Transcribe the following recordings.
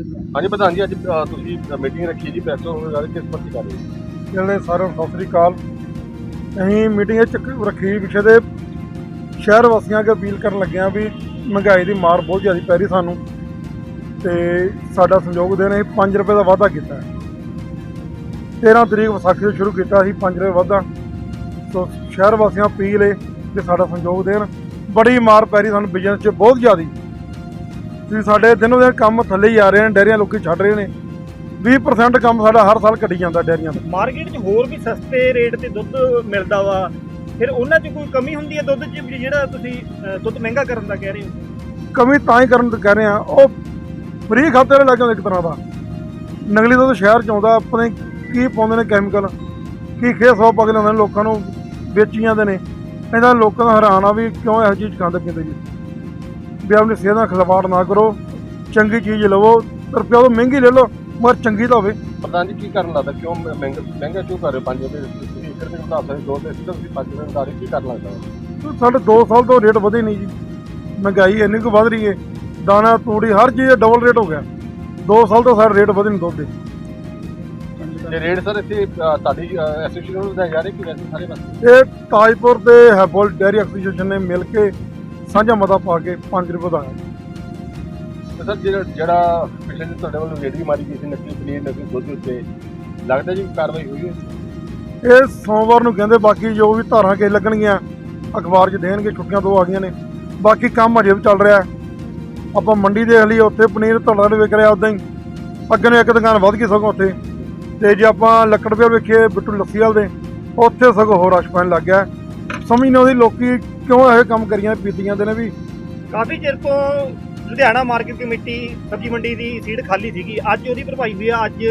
ਹਾਂਜੀ ਪ੍ਰਧਾਨ ਜੀ ਅੱਜ ਅ, ਤੁਸੀਂ ਮੀਟਿੰਗ ਰੱਖੀ ਜੀ ਪ੍ਰੈਸ ਵਗੈਰਾ ਕਿਸ ਪਰਤੀ ਕਰ ਰਹੇ ਹੋ ਜਿਹੜੇ ਸਾਰਿਆਂ ਨੂੰ ਸਤਿ ਸ੍ਰੀ ਅਕਾਲ। ਅਸੀਂ ਮੀਟਿੰਗ ਚ ਰੱਖੀ ਵਿਸ਼ੇ ਦੇ ਸ਼ਹਿਰ ਵਾਸੀਆਂ ਅੱਗੇ ਅਪੀਲ ਕਰਨ ਲੱਗੇ ਹਾਂ ਵੀ ਮਹਿੰਗਾਈ ਦੀ ਮਾਰ ਬਹੁਤ ਜ਼ਿਆਦਾ ਪੈ ਰਹੀ ਸਾਨੂੰ। ਤੇ ਸਾਡਾ ਸੰਯੋਗ ਦੇਣ ਅਸੀਂ 5 ਰੁਪਏ ਦਾ ਵਾਅਦਾ ਕੀਤਾ। ਹੈ 13 ਤਰੀਕ ਵਿਸਾਖੀ ਤੋਂ ਸ਼ੁਰੂ ਕੀਤਾ ਸੀ 5 ਰੁਪਏ ਵਾਧਾ। ਸੋ ਸ਼ਹਿਰ ਵਾਸੀਆਂ ਅਪੀਲ ਹੈ ਕਿ ਸਾਡਾ ਸੰਯੋਗ ਦੇਣ। ਬੜੀ ਮਾਰ ਪੈ ਰਹੀ ਸਾਨੂੰ ਬਿਜ਼ਨਸ 'ਚ ਬਹੁਤ ਜ਼ਿਆਦਾ। ਵੀ ਸਾਡੇ ਦਿਨੋਂ ਦਿਨ ਕੰਮ ਥੱਲੇ ਹੀ ਆ ਰਹੇ ਨੇ ਡੈਰੀਆਂ ਲੋਕੀ ਛੱਡ ਰਹੇ ਨੇ। 20% ਕੰਮ ਸਾਡਾ ਹਰ ਸਾਲ ਘਟੀ ਜਾਂਦਾ ਡੈਰੀਆਂ ਦਾ। ਮਾਰਕੀਟ 'ਚ ਹੋਰ ਵੀ ਸਸਤੇ ਰੇਟ ਤੇ ਦੁੱਧ ਮਿਲਦਾ ਵਾ। ਫਿਰ ਉਹਨਾਂ 'ਚ ਕੋਈ ਕਮੀ ਹੁੰਦੀ ਹੈ ਦੁੱਧ 'ਚ ਜਿਹੜਾ ਤੁਸੀਂ ਦੁੱਧ ਮਹਿੰਗਾ ਕਰਨ ਦਾ ਕਹਿ ਰਹੇ ਹੋ? ਕਮੀ ਤਾਂ ਹੀ ਕਰਨ ਕਹਿ ਰਹੇ ਆ ਉਹ ਫ੍ਰੀ ਖਾਤੇ ਵਾਲੇ ਲੱਗੇ ਹੁੰਦੇ ਇੱਕ ਤਰ੍ਹਾਂ ਦਾ। ਨਕਲੀ ਦੁੱਧ ਸ਼ਹਿਰ ਚ ਆਉਂਦਾ ਆਪਣੇ ਕੀ ਪਾਉਂਦੇ ਨੇ ਕੈਮੀਕਲ ਕੀ ਖੇ ਸੌ ਪਾ ਕੇ ਲਿਆਉਂਦੇ ਨੇ ਲੋਕਾਂ ਨੂੰ ਵੇਚੀ ਜਾਂਦੇ ਨੇ। ਇਹਦਾ ਲੋਕਾਂ ਦਾ ਹੈਰਾਨ ਆ ਵੀ ਕਿਉਂ ਇਹੋ ਚੀਜ਼ ਖਾਂਦੇ ਪੀਂਦੇ ਜੀ। ਵੀ ਆਪਣੀ ਸਿਹਤ ਨਾਲ ਖਿਲਵਾੜ ਨਾ ਕਰੋ ਚੰਗੀ ਚੀਜ਼ ਲਵੋ ਰੁਪਿਆ ਤੋਂ ਮਹਿੰਗੀ ਲੈ ਲਓ ਮਗਰ ਚੰਗੀ ਤਾਂ ਹੋਵੇ। ਪ੍ਰਧਾਨ ਜੀ ਕੀ ਕਰਨ ਲੱਗਦਾ ਕਿਉਂ ਮਹਿੰਗਾ ਮਹਿੰਗਾ ਕਿਉਂ ਕਰ ਰਹੇ ਹੋ? 5 ਰੁਪਏ ਤੁਸੀਂ ਇੱਕ ਰੁਪਏ ਵਧਾ ਸਕਦੇ ਦੋ ਰੁਪਏ ਸਿੱਧਾ ਤੁਸੀਂ 5 ਰੁਪਏ ਰਹੇ ਕੀ ਕਰਨ ਲੱਗਦਾ? ਸਾਡੇ 2 ਸਾਲ ਤੋਂ ਰੇਟ ਵਧੇ ਨਹੀਂ ਜੀ। ਮਹਿੰਗਾਈ ਇੰਨੀ ਕੁ ਵਧ ਰਹੀ ਹੈ। ਦਾਣਾ ਤੂੜੀ ਹਰ ਚੀਜ਼ ਦਾ ਡਬਲ ਰੇਟ ਹੋ ਗਿਆ। 2 ਸਾਲ ਤੋਂ ਸਾਡੇ ਰੇਟ ਵਧੇ ਨਹੀਂ ਦੁੱਧ ਦੇ। ਤੇ ਰੇਟ ਸਰ ਇੱਥੇ ਤੁਹਾਡੀ ਐਸੋਸੀਏਸ਼ਨ ਨੂੰ ਜਾ ਰਿਹਾ ਕਿ ਵੈਸੇ ਸਾਰੇ ਪਾਸੇ? ਇਹ ਤਾਜਪੁਰ ਤੇ ਹੈਬੋਲ ਡੈਰੀ ਐਸੋਸੀਏਸ਼ਨ ਨੇ ਮਿਲ ਕੇ ਸਾਂਝਾ ਮਤਾ ਪਾ ਕੇ 5 ਰੁਪਏ ਵਧਾਇਆ। ਤੇ ਸਰ ਜਿਹੜਾ ਜਿਹੜਾ ਪਿਛਲੇ ਦਿਨ ਤੁਹਾਡੇ ਵੱਲੋਂ ਰੇਡੀ ਮਾਰੀ ਗਈ ਸੀ ਨਕਲੀ ਪਨੀਰ ਨਕਲੀ ਦੁੱਧ ਉੱਤੇ ਲੱਗਦਾ ਜੀ ਕਾਰਵਾਈ ਹੋਈ ਹੈ? ਇਹ ਸੋਮਵਾਰ ਨੂੰ ਕਹਿੰਦੇ ਬਾਕੀ ਜੋ ਵੀ ਧਾਰਾਂ ਕੇ ਲੱਗਣਗੀਆਂ ਅਖਬਾਰ 'ਚ ਦੇਣਗੇ ਛੁੱਟੀਆਂ ਦੋ ਆ ਗਈਆਂ ਨੇ। ਬਾਕੀ ਕੰਮ ਅਜੇ ਵੀ ਚੱਲ ਰਿਹਾ। ਆਪਾਂ ਮੰਡੀ ਦੇਖ ਲਈ ਉੱਥੇ ਪਨੀਰ ਦੇ ਵਿਕ ਰਿਹਾ ਉਦਾਂ ਹੀ। ਅੱਗੇ ਨੂੰ ਇੱਕ ਦੁਕਾਨ ਵੱਧ ਗਈ ਸਗੋਂ ਉੱਥੇ। ਤੇ ਜੇ ਆਪਾਂ ਲੱਕੜ ਪਿਆ ਵੇਖੀਏ ਬਿੱਟੂ ਲੱਸੀ ਵਾਲ ਦੇ ਉੱਥੇ ਸਗੋਂ ਹੋਰ ਰਸ਼ ਪੈਣ ਲੱਗ ਗਿਆ। ਸਮਝ ਨਹੀਂ ਆਉਂਦੀ ਲੋਕੀ ਕਿਉਂ ਇਹ ਕੰਮ ਕਰੀਆਂ ਪੀਤੀਆਂ ਦੇ ਨੇ ਵੀ। ਕਾਫੀ ਚਿਰ ਤੋਂ ਲੁਧਿਆਣਾ ਮਾਰਕੀਟ ਕਮੇਟੀ ਸਬਜ਼ੀ ਮੰਡੀ ਦੀ ਸੀਟ ਖਾਲੀ ਸੀਗੀ। ਅੱਜ ਉਹਦੀ ਭਰਪਾਈ ਹੋਈ ਆ ਅੱਜ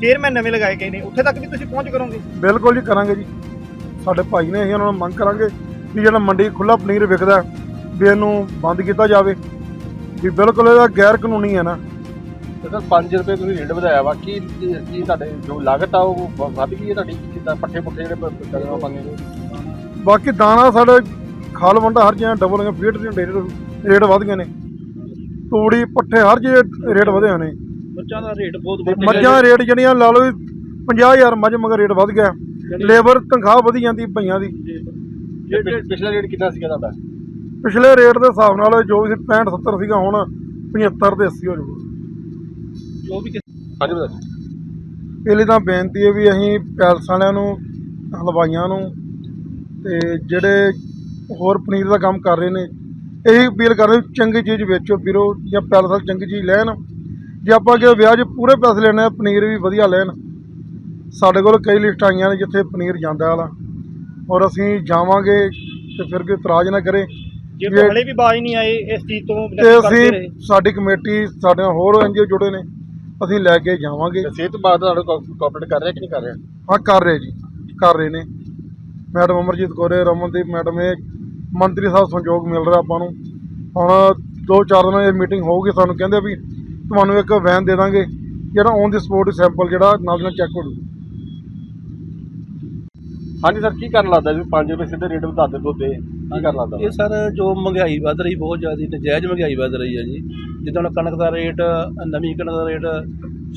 ਚੇਅਰਮੈਨ ਨਵੇਂ ਲਗਾਏ ਗਏ ਨੇ। ਉੱਥੇ ਤੱਕ ਵੀ ਤੁਸੀਂ ਪਹੁੰਚ ਕਰੋਗੇ? ਬਿਲਕੁਲ ਜੀ ਕਰਾਂਗੇ ਜੀ। ਸਾਡੇ ਭਾਈ ਨੇ ਅਸੀਂ ਉਹਨਾਂ ਨੂੰ ਮੰਗ ਕਰਾਂਗੇ ਵੀ ਜਿਹੜਾ ਮੰਡੀ ਖੁੱਲਾ ਪਨੀਰ ਵਿਕਦਾ ਵੀ ਇਹਨੂੰ ਬੰਦ ਕੀਤਾ ਜਾਵੇ। ਵੀ ਬਿਲਕੁਲ ਇਹਦਾ ਗੈਰ ਕਾਨੂੰਨੀ ਹੈ ਨਾ। ਤੇ ਸਰ 5 ਰੁਪਏ ਤੁਸੀਂ ਰੇਟ ਵਧਾਇਆ ਵਾ ਕੀ ਕੀ ਤੁਹਾਡੇ ਜੋ ਲਾਗਤ ਆ ਉਹ ਵੱਧ ਗਈ ਹੈ ਤੁਹਾਡੀ? ਜਿੱਦਾਂ ਪੱਠੇ ਪੁੱਠੇ ਜਿਹੜੇ ਪ- ਕਰਨਾ ਪਾਉਂਦੇ ਨੇ ਬਾਕੀ ਦਾਣਾ ਸਾਡੇ ਖਾਲ ਵੰਡਾ ਹਰ ਜਗ੍ਹਾ ਡਬਲ ਗਿਆ ਫੀਟ ਦੇ ਰੇਟ ਰੇਟ ਵਧ ਗਏ ਨੇ। ਤੂੜੀ ਪੱਠੇ ਹਰ ਜਗ੍ਹਾ ਰੇਟ ਵਧੇ ਹੋਏ ਨੇ। ਬੱਚਾ ਦਾ ਰੇਟ ਬਹੁਤ ਮੱਝਾਂ ਦਾ ਰੇਟ ਜਿਹੜੀਆਂ ਲਾ ਲਓ ਵੀ 50000 ਮੱਝ ਮਗਰ ਰੇਟ ਵਧ ਗਿਆ। ਲੇਬਰ ਤਨਖਾਹ ਵਧੀ ਜਾਂਦੀ ਭਈਆਂ ਦੀ। ਪਿਛਲਾ ਰੇਟ ਕਿੰਨਾ ਸੀਗਾ ਤੁਹਾਡਾ? ਪਿਛਲੇ ਰੇਟ ਦੇ ਹਿਸਾਬ ਨਾਲ ਜੋ ਵੀ ਸੀ 65 70 ਸੀਗਾ ਹੁਣ 75 ਤੇ 80 ਹੋ ਜਾਊਗਾ। ਜੋ ਵੀ ਹਾਂਜੀ ਬਤਾ ਜੀ ਇਹ ਲਈ ਤਾਂ ਬੇਨਤੀ ਹੈ ਵੀ ਅਸੀਂ ਪੈਲਸ ਵਾਲਿਆਂ ਨੂੰ ਹਲਵਾਈਆਂ ਨੂੰ ਤੇ ਜਿਹੜੇ ਹੋਰ ਪਨੀਰ ਦਾ ਕੰਮ ਕਰ ਰਹੇ ਨੇ ਇਹੀ ਅਪੀਲ ਕਰਦੇ ਵੀ ਚੰਗੀ ਚੀਜ਼ ਵੇਚੋ ਵੀਰੋ ਜਾਂ ਪੈਲਸ ਵਾਲੇ ਚੰਗੀ ਚੀਜ਼ ਲੈਣ। ਜੇ ਆਪਾਂ ਕਿ ਵਿਆਹ 'ਚ ਪੂਰੇ ਪੈਸੇ ਲੈਣੇ ਆ ਪਨੀਰ ਵੀ ਵਧੀਆ ਲੈਣ। ਸਾਡੇ ਕੋਲ ਕਈ ਲਿਸਟ ਆਈਆਂ ਨੇ ਜਿੱਥੇ ਪਨੀਰ ਜਾਂਦਾ ਵਾਲਾ। ਔਰ ਅਸੀਂ ਜਾਵਾਂਗੇ ਤੇ ਫਿਰ ਕੋਈ ਇਤਰਾਜ਼ ਨਾ ਕਰੇ। ਜੇ ਜੇ- ਹਲੇ ਵੀ ਬਾਜ ਨਹੀਂ ਆਏ ਇਸ ਚੀਜ਼ ਤੋਂ ਤੇ ਅਸੀਂ ਰਹੇ। ਸਾਡੀ ਕਮੇਟੀ ਸਾਡੇ ਨਾਲ ਹੋਰ ਐਨਜੀਓ ਜੁੜੇ ਨੇ ਅਸੀਂ ਲੈ ਕੇ ਜਾਵਾਂਗੇ। ਸਿਹਤ ਵਿਭਾਗ ਤੁਹਾਡੇ ਕੋਆਪਰੇਟ ਕਰ ਰਿਹਾ ਕਿ ਨਹੀਂ ਕਰ ਰਿਹਾ? ਹਾਂ ਕਰ ਰਹੇ ਜੀ ਕਰ ਰਹੇ ਨੇ। ਮੈਡਮ ਅਮਰਜੀਤ ਕੋਰੇ ਰਮਨਦੀਪ ਮੈਡਮ ਇਹ ਮੰਤਰੀ ਸਾਹਿਬ ਸੰਯੋਗ ਮਿਲ ਰਿਹਾ ਆਪਾਂ ਨੂੰ। ਹੁਣ ਦੋ ਚਾਰ ਦਿਨਾਂ ਦੀ ਮੀਟਿੰਗ ਹੋਊਗੀ ਸਾਨੂੰ ਕਹਿੰਦੇ ਵੀ ਤੁਹਾਨੂੰ ਇੱਕ ਵੈਨ ਦੇ ਦਾਂਗੇ ਜਿਹੜਾ ਔਨ ਦੀ ਸਪੋਰਟ ਸੈਂਪਲ ਜਿਹੜਾ ਨਾਲ ਨਾਲ ਚੈੱਕ ਹੋ ਜੂ। ਹਾਂਜੀ ਸਰ ਕੀ ਕਰਨ ਲੱਗਦਾ ਜੀ? 5 ਰੁਪਏ ਸਿੱਧੇ ਰੇਟ ਵਧਾ ਦੇ ਦੁੱਧ ਦੇ ਕੀ ਕਰਨ ਲੱਗਦਾ? ਇਹ ਸਰ ਜੋ ਮਹਿੰਗਾਈ ਵੱਧ ਰਹੀ ਬਹੁਤ ਜ਼ਿਆਦਾ ਨਜਾਇਜ਼ ਮਹਿੰਗਾਈ ਵੱਧ ਰਹੀ ਹੈ ਜੀ। ਜਿੱਦਾਂ ਹੁਣ ਕਣਕ ਦਾ ਰੇਟ ਨਵੀਂ ਕਣਕ ਦਾ ਰੇਟ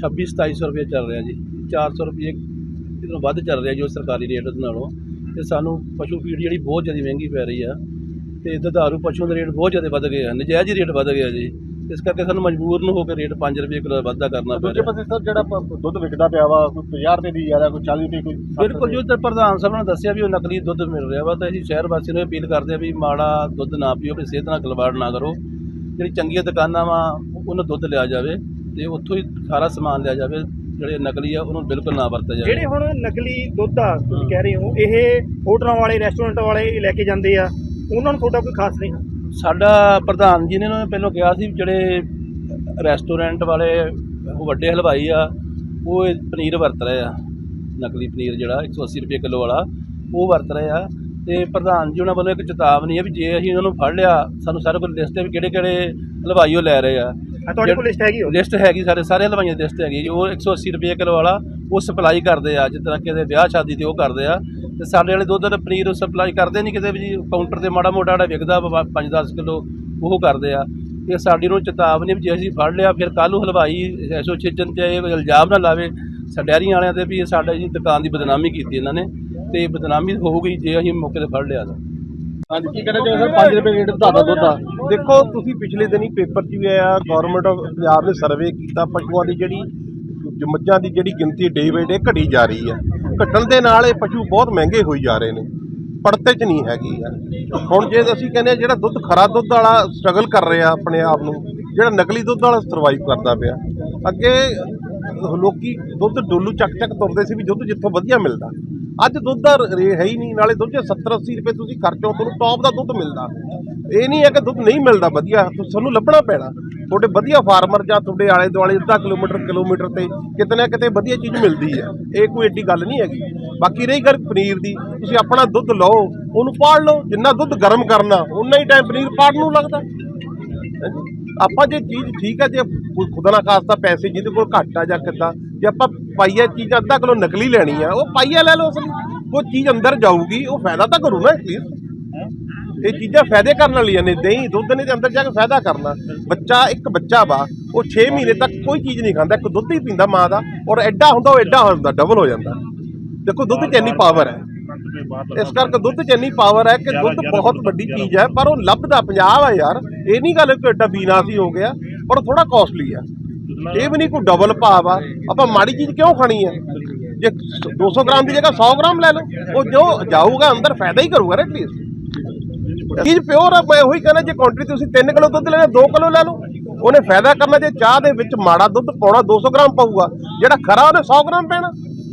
26 2700 ਰੁਪਏ ਚੱਲ ਰਿਹਾ ਜੀ। 400 ਰੁਪਏ ਇਹਨੂੰ ਵੱਧ ਚੱਲ ਰਿਹਾ ਜੋ ਸਰਕਾਰੀ ਰੇਟ ਨਾਲੋਂ। ਤੇ ਸਾਨੂੰ ਪਸ਼ੂ ਫੀਡ ਜਿਹੜੀ ਬਹੁਤ ਜ਼ਿਆਦਾ ਮਹਿੰਗੀ ਪੈ ਰਹੀ ਆ ਤੇ ਦੁਧਾਰੂ ਪਸ਼ੂਆਂ ਦੇ ਰੇਟ ਬਹੁਤ ਜ਼ਿਆਦਾ ਵੱਧ ਗਏ ਆ ਨਜਾਇਜ਼ ਹੀ ਰੇਟ ਵੱਧ ਗਿਆ ਜੀ। ਇਸ ਕਰਕੇ ਸਾਨੂੰ ਮਜਬੂਰ ਨੂੰ ਹੋ ਕੇ ਰੇਟ 5 ਰੁਪਏ ਕਿਲੋ ਵਾਧਾ ਕਰਨਾ ਪੈ ਰਿਹਾ। ਪਾਸੇ ਸਰ ਜਿਹੜਾ ਦੁੱਧ ਵਿਕਦਾ ਪਿਆ ਵਾ ਕੋਈ 50 ਰੁਪਏ ਦੀ ਆ ਰਿਹਾ ਕੋਈ 40 ਰੁਪਏ ਕੋਈ 60 ਬਿਲਕੁਲ। ਜੋ ਤੇ ਪ੍ਰਧਾਨ ਸਾਹਿਬ ਨੇ ਦੱਸਿਆ ਵੀ ਉਹ ਨਕਲੀ ਦੁੱਧ ਮਿਲ ਰਿਹਾ ਵਾ ਤਾਂ ਅਸੀਂ ਸ਼ਹਿਰ ਵਾਸੀਆਂ ਨੂੰ ਅਪੀਲ ਕਰਦੇ ਆ ਵੀ ਮਾੜਾ ਦੁੱਧ ਨਾ ਪੀਓ ਆਪਣੀ ਸਿਹਤ ਨਾਲ ਖਿਲਵਾੜ ਨਾ ਕਰੋ। ਜਿਹੜੀ ਚੰਗੀਆਂ ਦੁਕਾਨਾਂ ਵਾ ਉਹਨਾਂ ਦੁੱਧ ਲਿਆ ਜਾਵੇ ਤੇ ਉੱਥੋਂ ਹੀ ਸਾਰਾ ਸਮਾਨ ਲਿਆ ਜਾਵੇ। ਜਿਹੜੇ ਨਕਲੀ ਆ ਉਹਨੂੰ ਬਿਲਕੁਲ ਨਾ ਵਰਤਿਆ ਜਾਵੇ। ਜਿਹੜੇ ਹੁਣ ਨਕਲੀ ਦੁੱਧ ਆ ਤੁਸੀਂ ਕਹਿ ਰਹੇ ਹੋ ਇਹ ਹੋਟਲਾਂ ਵਾਲੇ ਰੈਸਟੋਰੈਂਟ ਵਾਲੇ ਲੈ ਕੇ ਜਾਂਦੇ ਆ ਉਹਨਾਂ ਨੂੰ ਤੁਹਾਡਾ ਕੋਈ ਖਾਸ ਨਹੀਂ ਸਾਡਾ ਪ੍ਰਧਾਨ ਜੀ ਨੇ ਉਹਨਾਂ ਨੇ ਪਹਿਲਾਂ ਕਿਹਾ ਸੀ ਜਿਹੜੇ ਰੈਸਟੋਰੈਂਟ ਵਾਲੇ ਉਹ ਵੱਡੇ ਹਲਵਾਈ ਆ ਉਹ ਇਹ ਪਨੀਰ ਵਰਤ ਰਹੇ ਆ। ਨਕਲੀ ਪਨੀਰ ਜਿਹੜਾ 180 ਰੁਪਏ ਕਿਲੋ ਵਾਲਾ ਉਹ ਵਰਤ ਰਹੇ ਆ। ਤੇ ਪ੍ਰਧਾਨ ਜੀ ਉਹਨਾਂ ਵੱਲੋਂ ਇੱਕ ਚੇਤਾਵਨੀ ਹੈ ਵੀ ਜੇ ਅਸੀਂ ਉਹਨਾਂ ਨੂੰ ਫੜ ਲਿਆ ਸਾਨੂੰ ਸਾਰੇ ਕੋਲ ਲਿਸਟ ਹੈ ਵੀ ਕਿਹੜੇ ਕਿਹੜੇ ਹਲਵਾਈ ਉਹ ਲੈ ਰਹੇ ਆ। ਤੁਹਾਡੇ ਕੋਲ ਲਿਸਟ ਹੈਗੀ ਉਹ? ਲਿਸਟ ਹੈਗੀ ਸਾਰੇ ਸਾਰੇ ਹਲਵਾਈਆਂ ਦੀ ਲਿਸਟ ਹੈਗੀ। ਜੀ ਉਹ 180 ਰੁਪਏ ਕਿਲੋ ਵਾਲਾ ਉਹ ਸਪਲਾਈ ਕਰਦੇ ਆ ਜਿਸ ਤਰ੍ਹਾਂ ਕਿਤੇ ਵਿਆਹ ਸ਼ਾਦੀ ਤੇ ਉਹ ਕਰਦੇ ਆ। ਤੇ ਸਾਡੇ ਵਾਲੇ ਦੁੱਧ ਦਾ ਪਨੀਰ ਸਪਲਾਈ ਕਰਦੇ ਨਹੀਂ ਕਿਤੇ ਵੀ ਜੀ ਕਾਊਂਟਰ ਤੇ ਮਾੜਾ ਮੋਟਾ ਜਿਹੜਾ ਵਿਕਦਾ 5-10 ਕਿਲੋ ਉਹ ਕਰਦੇ ਆ। ਇਹ ਸਾਡੀ ਨੂੰ ਚੇਤਾਵਨੀ ਵੀ ਜੇ ਅਸੀਂ ਫੜ ਲਿਆ ਫਿਰ ਕੱਲ੍ਹ ਨੂੰ ਹਲਵਾਈ ਐਸੋਸੀਏਸ਼ਨ 'ਚ ਇਹ ਇਲਜ਼ਾਮ ਨਾ ਲਾਵੇ ਡੈਰੀਆਂ ਵਾਲਿਆਂ ਤੇ ਵੀ ਇਹ ਸਾਡਾ ਜੀ ਦੁਕਾਨ ਦੀ ਬਦਨਾਮੀ ਕੀਤੀ ਇਹਨਾਂ ਨੇ। ਤੇ ਬਦਨਾਮੀ ਹੋਊਗੀ ਜੇ ਅਸੀਂ ਮੌਕੇ ਤੇ ਫੜ ਲਿਆ ਤਾਂ। ਹਾਂਜੀ, ਕੀ ਕਹਿਣਾ ਚਾਹੁੰਦੇ ਸਰ? 5 ਰੁਪਏ ਰੇਟ ਵਧਾਤਾ ਦੁੱਧ ਦਾ ਦੇਖੋ, ਤੁਸੀਂ ਪਿਛਲੇ ਦਿਨੀ ਪੇਪਰ 'ਚ ਵੀ ਆਇਆ ਗਵਰਨਮੈਂਟ ਆਫ ਪੰਜਾਬ ਨੇ ਸਰਵੇ ਕੀਤਾ, ਪਸ਼ੂਆਂ ਦੀ ਜਿਹੜੀ ਮੱਝਾਂ ਦੀ ਜਿਹੜੀ ਗਿਣਤੀ ਡੇ ਬਾਈ ਡੇ ਘਟੀ ਜਾ ਰਹੀ ਹੈ। ਘਟਣ ਦੇ ਨਾਲ ਇਹ ਪਸ਼ੂ ਬਹੁਤ ਮਹਿੰਗੇ ਹੋਈ ਜਾ ਰਹੇ ਨੇ ਪੜਤੇ 'ਚ ਨਹੀਂ ਹੈਗੀ ਆ। ਹੁਣ ਜੇ ਅਸੀਂ ਕਹਿੰਦੇ ਹਾਂ ਜਿਹੜਾ ਦੁੱਧ, ਖਰਾ ਦੁੱਧ ਵਾਲਾ ਸਟਰਗਲ ਕਰ ਰਿਹਾ ਆਪਣੇ ਆਪ ਨੂੰ, ਜਿਹੜਾ ਨਕਲੀ ਦੁੱਧ ਵਾਲਾ ਸਰਵਾਈਵ ਕਰਦਾ ਪਿਆ, ਅੱਗੇ ਲੋਕੀ ਦੁੱਧ ਡੋਲੂ ਚੱਕ ਚੱਕ ਤੁਰਦੇ ਸੀ ਵੀ ਦੁੱਧ ਜਿੱਥੋਂ ਵਧੀਆ ਮਿਲਦਾ। ਅੱਜ ਦੁੱਧ ਦਾ ਰੇ ਹੈ ਹੀ ਨਹੀਂ, ਨਾਲੇ ਦੁੱਧ 'ਚ 70 80 ਰੁਪਏ ਤੁਸੀਂ ਖਰਚੋ, ਤੁਹਾਨੂੰ ਟੌਪ ਦਾ ਦੁੱਧ ਮਿਲਦਾ। ਇਹ ਨਹੀਂ ਹੈ ਕਿ ਦੁੱਧ ਨਹੀਂ ਮਿਲਦਾ ਵਧੀਆ ਤੁ- ਤੁਹਾਨੂੰ ਲੱਭਣਾ ਪੈਣਾ। ਤੁਹਾਡੇ ਵਧੀਆ ਫਾਰਮਰ ਜਾਂ ਤੁਹਾਡੇ ਆਲੇ ਦੁਆਲੇ ਅੱਧਾ ਕਿਲੋਮੀਟਰ ਕਿਲੋਮੀਟਰ ਤੇ ਕਿਤੇ ਨਾ ਕਿਤੇ ਵਧੀਆ ਚੀਜ਼ ਮਿਲਦੀ ਹੈ। ਇਹ ਕੋਈ ਏਡੀ ਗੱਲ ਨਹੀਂ ਹੈਗੀ। ਬਾਕੀ ਰਹੀ ਗੱਲ ਪਨੀਰ ਦੀ, ਤੁਸੀਂ ਆਪਣਾ ਦੁੱਧ ਲਓ, ਉਹਨੂੰ ਪਾੜ ਲਓ, ਜਿੰਨਾ ਦੁੱਧ ਗਰਮ ਕਰਨਾ ਉਨਾ ਹੀ ਟਾਈਮ ਪਨੀਰ ਪਾੜਨ ਨੂੰ ਲੱਗਦਾ। ਆਪਾਂ ਜੇ ਚੀਜ਼ ਠੀਕ ਹੈ, ਜੇ ਕੋਈ ਖੁਦਾ ਨਾ ਖਾਸਤਾ ਪੈਸੇ ਜਿਹਦੇ ਕੋਲ ਘੱਟ ਆ ਜਾਂ ਕਿੱਦਾਂ ਜੇ ਆਪਾਂ ਪਾਈਆ ਚੀਜ਼ ਅੱਧਾ ਕਿਲੋ ਨਕਲੀ ਲੈਣੀ ਆ, ਉਹ ਪਾਈਆ ਲੈ ਲਓ ਅਸਲੀ ਉਹ ਚੀਜ਼ ਅੰਦਰ ਜਾਊਗੀ, ਉਹ ਫਾਇਦਾ ਤਾਂ ਕਰੂ ਨਾ ਐਟਲੀਸਟ ਇਹ ਚੀਜ਼ਾਂ ਫਾਇਦੇ ਕਰਨ ਵਾਲੀਆਂ ਨੇ, ਦਹੀਂ, ਦੁੱਧ ਨੇ ਤੇ ਅੰਦਰ ਜਾ ਕੇ ਫਾਇਦਾ ਕਰਨਾ। ਬੱਚਾ, ਇੱਕ ਬੱਚਾ ਵਾ, ਉਹ 6 ਮਹੀਨੇ ਤੱਕ ਕੋਈ ਚੀਜ਼ ਨਹੀਂ ਖਾਂਦਾ, ਇੱਕ ਦੁੱਧ ਹੀ ਪੀਂਦਾ ਮਾਂ ਦਾ, ਔਰ ਐਡਾ ਹੁੰਦਾ, ਉਹ ਐਡਾ ਹੁੰਦਾ ਡਬਲ ਹੋ ਜਾਂਦਾ। ਦੇਖੋ, ਦੁੱਧ 'ਚ ਇੰਨੀ ਪਾਵਰ ਹੈ। ਇਸ ਕਰਕੇ ਦੁੱਧ 'ਚ ਇੰਨੀ ਪਾਵਰ ਹੈ ਕਿ ਦੁੱਧ ਬਹੁਤ ਵੱਡੀ ਚੀਜ਼ ਹੈ, ਪਰ ਉਹ ਲੱਭਦਾ ਪੰਜਾਬ ਹੈ ਯਾਰ। ਇਹ ਨਹੀਂ ਗੱਲ ਕਿ ਐਡਾ ਬੀਨਾਸੀ ਹੋ ਗਿਆ, ਪਰ ਥੋੜਾ ਕਾਸਟਲੀ ਆ। ਇਹ ਵੀ ਨਹੀਂ, ਕੋਈ ਡਬਲ ਭਾਵ ਆ ਆਪਾਂ ਮਾੜੀ ਚੀਜ਼ ਕਿਉਂ ਖਾਣੀ ਹੈ ਜੇ 200 ਗ੍ਰਾਮ ਦੀ ਜਗ੍ਹਾ 100 ਗ੍ਰਾਮ ਲੈ ਲਓ, ਉਹ ਜੋ ਜਾਊਗਾ, ਅੰਦਰ ਫਾਇਦਾ ਹੀ ਕਰੂਗਾ ਨਾ ਐਟਲੀਸਟ ਚੀਜ਼ ਪਿਓਰ ਆ ਮੈਂ ਉਹੀ ਕਹਿੰਦਾ ਜੇ ਕੁਆਂਟੀਟੀ ਤੁਸੀਂ 3 ਕਿਲੋ ਦੁੱਧ ਲੈਣਾ 2 ਕਿਲੋ ਲੈ ਲਓ। ਉਹਨੇ ਫਾਇਦਾ ਕਰਨਾ ਜੇ ਚਾਹ ਦੇ ਵਿੱਚ ਮਾੜਾ ਦੁੱਧ ਪਾਉਣਾ 200 ਗ੍ਰਾਮ ਪਾਊਗਾ। ਜਿਹੜਾ ਖਰਾ, ਉਹਨੇ 100 ਗ੍ਰਾਮ ਪੈਣਾ।